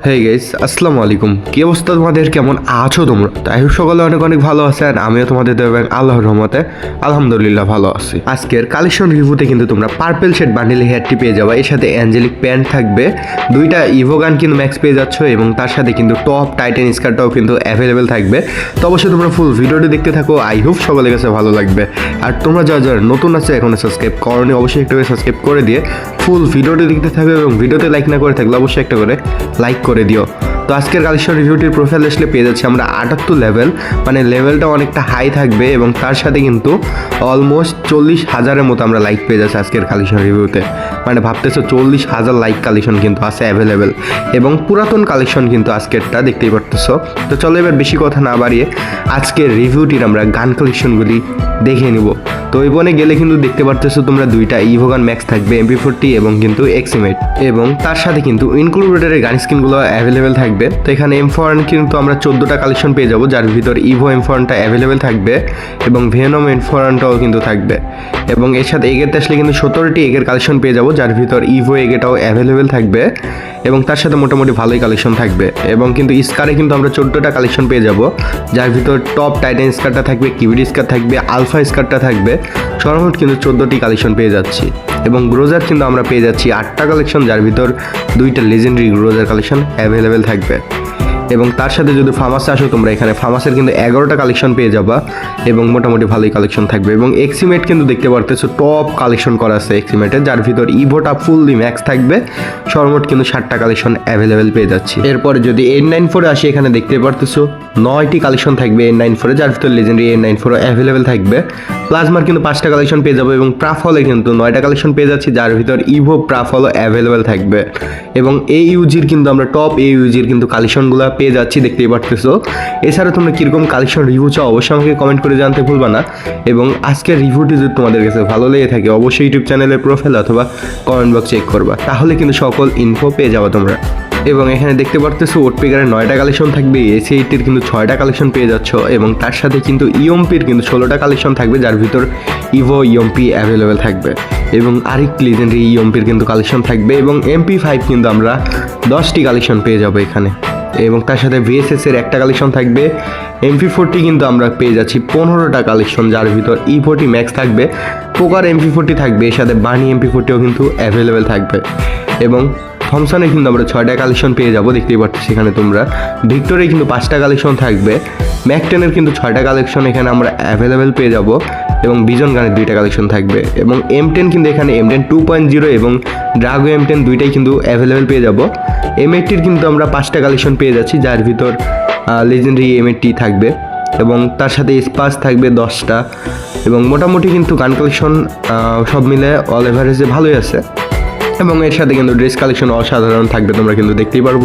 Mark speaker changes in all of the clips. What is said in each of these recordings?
Speaker 1: হে guess আসসালামু আলাইকুম। কি অবস্থা তোমাদের? কেমন আছো তোমরা? তাই হোক সকালে অনেক অনেক ভালো আছেন আমিও তোমাদের দেবেন আল্লাহর রহমতে আলহামদুলিল্লাহ ভালো আছি। আজকের কালেকশন রিভিউতে কিন্তু তোমরা পার্পেল শেড বান্ডিল হেয়ারটি পেয়ে যাবে। এর সাথে অ্যাঞ্জেলিক প্যান্ট থাকবে। দুইটা ইভোগান কিন্তু ম্যাক্স পেয়ে যাচ্ছ এবং তার সাথে কিন্তু টপ টাইটেন স্কার্টটাও কিন্তু অ্যাভেলেবেল থাকবে। তো অবশ্যই তোমরা ফুল ভিডিওটি দেখতে থাকো। আই হোপ সকলের কাছে ভালো লাগবে। আর তোমরা যারা যারা নতুন আছে, এখনও সাবস্ক্রাইব করনি, অবশ্যই একটা করে সাবস্ক্রাইব করে দিয়ে ফুল ভিডিওটি দেখতে থাকবে এবং ভিডিওতে লাইক না করে থাকলে অবশ্যই একটা করে লাইক করে দিও। তো আজকের কালেকশন রিভিউটির প্রোফাইল আসলে পেয়ে যাচ্ছি আমরা আটাত্তর লেভেল মানে লেভেলটা অনেকটা হাই থাকবে এবং তার সাথে কিন্তু অলমোস্ট চল্লিশ হাজারের মতো আমরা লাইক পেয়ে যাচ্ছি আজকের কালেকশন রিভিউতে। মানে ভাবতেছো চল্লিশ হাজার লাইক কালেকশন কিন্তু আছে অ্যাভেলেবেল এবং পুরাতন কালেকশন কিন্তু আজকেরটা দেখতেই পারতেছো। তো চলো এবার বেশি কথা না বাড়িয়ে আজকের রিভিউটির আমরা গান কালেকশনগুলি দেখে নিব। তো ওই বনে গেলে কিন্তু দেখতে পারতেছো তোমরা দুইটা ইভোগান ম্যাক্স থাকবে, এমপি ফোরটি এবং কিন্তু এক্সিমেট। এবং তার সাথে কিন্তু ইনক্লুডেডের গান স্ক্রিনগুলো অ্যাভেলেবেল থাকবে। তো এখানে এম কিন্তু আমরা চোদ্দোটা কালেকশন পেয়ে যাব, যার ভিতর ইভো এম ফোরানটা অ্যাভেলেবেল থাকবে এবং ভেনম এম কিন্তু থাকবে। এবং এর সাথে এগেতে আসলে কিন্তু সতেরোটি এগের কালেকশন পেয়ে যাব, যার ভিতর ইভো এগেটাও অ্যাভেলেবেল থাকবে এবং তার সাথে মোটামুটি ভালোই কালেকশন থাকবে। এবং কিন্তু স্কারে কিন্তু আমরা চোদ্দোটা কালেকশন পেয়ে যাব, যার ভিতর টপ টাইটান স্কারটা থাকবে কিবিডি স্কার থাকবে আলফা স্কারটা থাকবে, সর্বমোট কিন্তু চোদ্দোটি কালেকশন পেয়ে যাচ্ছি। এবং গ্রোজার কিন্তু আমরা পেয়ে যাচ্ছি আটটা কালেকশন যার ভিতর দুইটা লেজেন্ডারি গ্রোজার কালেকশন অ্যাভেলেবেল থাকবে। এবং তার সাথে যদি ফার্মাসে আসো তোমরা এখানে ফার্মাসের কিন্তু এগারোটা কালেকশন পেয়ে যাবা এবং মোটামুটি ভালোই কালেকশন থাকবে এবং এক্সিমেট কিন্তু দেখতে পারতেছো টপ কালেকশন করা আছে এক্সিমেটের যার ভিতর ইভোটা ফুললি ম্যাক্স থাকবে। সর্বমোট কিন্তু ষাটটা কালেকশন অ্যাভেলেবেল পেয়ে যাচ্ছি। এরপরে যদি এন নাইন ফোরে আসি, এখানে দেখতে পারতেছো নয়টি কালেকশন থাকবে এন নাইন ফোরে যার ভিতর লেজেন্ডারি এন নাইন ফোরও অ্যাভেলেবেল থাকবে। প্লাজমার কিন্তু পাঁচটা কালেকশন পেয়ে যাব এবং প্রাফলে কিন্তু নয়টা কালেকশন পেয়ে যাচ্ছি, যার ভিতর ইভো প্রাফলও অ্যাভেলেবেল থাকবে। এবং এই ইউজির কিন্তু আমরা টপ এই ইউজির কিন্তু কালেকশনগুলো পেয়ে যাচ্ছি, দেখতেই পারতেছো। এছাড়া তোমরা কীরকম কালেকশন রিভিউ চাও, অবশ্যই আমাকে কমেন্ট করে জানতে ভুলবা না। এবং আজকের রিভিউটি যদি তোমাদের কাছে ভালো লেগে থাকে, অবশ্যই ইউটিউব চ্যানেলের প্রোফাইল অথবা কমেন্ট বক্স চেক করবা। তাহলে কিন্তু সকল ইনফো পেয়ে যাব তোমরা। এবং এখানে দেখতে পারতেছো ওটপিকারের নয়টা কালেকশন থাকবে এসি এইটির কিন্তু ছয়টা কালেকশন পেয়ে যাচ্ছ এবং তার সাথে কিন্তু ইএমপির কিন্তু ষোলোটা কালেকশন থাকবে, যার ভিতর ইভো ইএমপি অ্যাভেলেবেল থাকবে এবং আরেক লিজেন্ডারি ইএমপির কিন্তু কালেকশন থাকবে এবং এমপি ফাইভ কিন্তু আমরা দশটি কালেকশন পেয়ে যাব এখানে এবং তার সাথে ভিএসএস এর একটা কালেকশন থাকবে এমপি ফোরটি কিন্তু আমরা পেয়ে যাচ্ছি পনেরোটা কালেকশন যার ভিতর ই ফোরটি ম্যাক্স থাকবে, পোকার এমপি ফোরটি থাকবে, এর সাথে বানি এমপি ফোরটিও কিন্তু অ্যাভেলেবেল থাকবে এবং থমসনে কিন্তু আমরা ছয়টা কালেকশন পেয়ে যাব, দেখতেই পাচ্ছি সেখানে তোমরা। ভিক্টোরে কিন্তু পাঁচটা কালেকশন থাকবে। ম্যাকটেনের কিন্তু ছয়টা কালেকশন এখানে আমরা অ্যাভেলেবেল পেয়ে যাব এবং বিজন গানের দুইটা কালেকশন থাকবে। এবং এম টেন কিন্তু এখানে M ten two point zero এবং ড্রাগো এম টেন দুইটাই কিন্তু অ্যাভেলেবেল পেয়ে যাব। এম এইটটির কিন্তু আমরা পাঁচটা কালেকশন পেয়ে যাচ্ছি, যার ভিতর লেজেন্ডারি এম এইটটি থাকবে এবং তার সাথে স্পাস থাকবে দশটা এবং মোটামুটি কিন্তু গান কালেকশন সব মিলে অল এভারেজে ভালোই আছে। এবং এর সাথে কিন্তু ড্রেস কালেকশন অসাধারণ থাকবে, তোমরা কিন্তু দেখতেই পারব।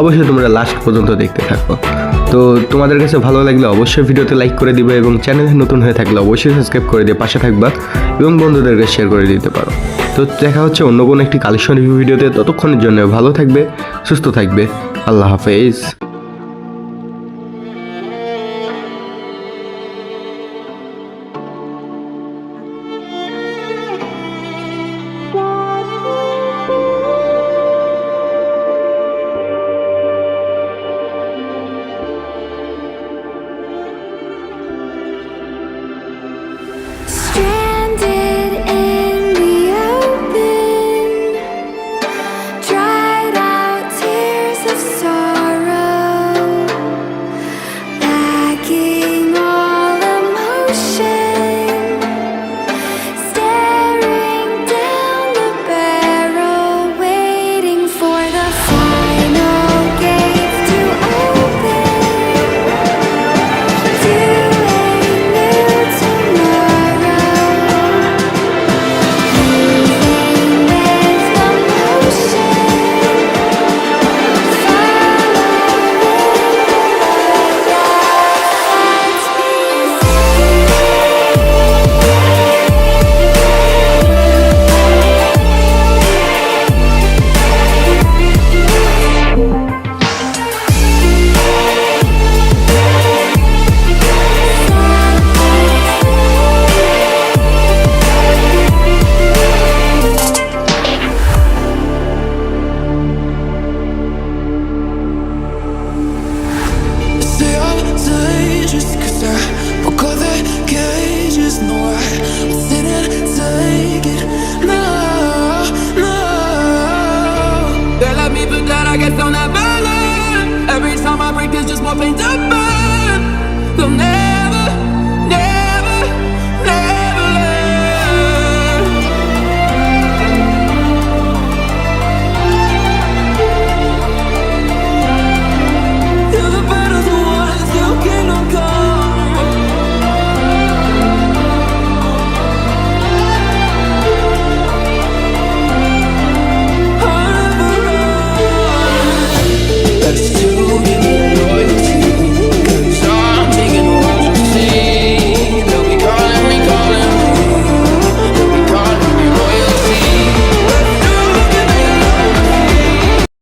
Speaker 1: অবশ্যই তোমরা লাস্ট পর্যন্ত দেখতে থাকো। তো তোমাদের কাছে ভালো লাগলে অবশ্যই ভিডিওতে লাইক করে দিবে এবং চ্যানেলে নতুন হয়ে থাকলে অবশ্যই সাবস্ক্রাইব করে দিয়ে পাশে থাকবা এবং বন্ধুদেরকে শেয়ার করে দিতে পারো। তো দেখা হচ্ছে অন্য কোনো একটি কালেকশন রিভিউ ভিডিওতে, ততক্ষণের জন্য ভালো থাকবে, সুস্থ থাকবে, আল্লাহ হাফেজ।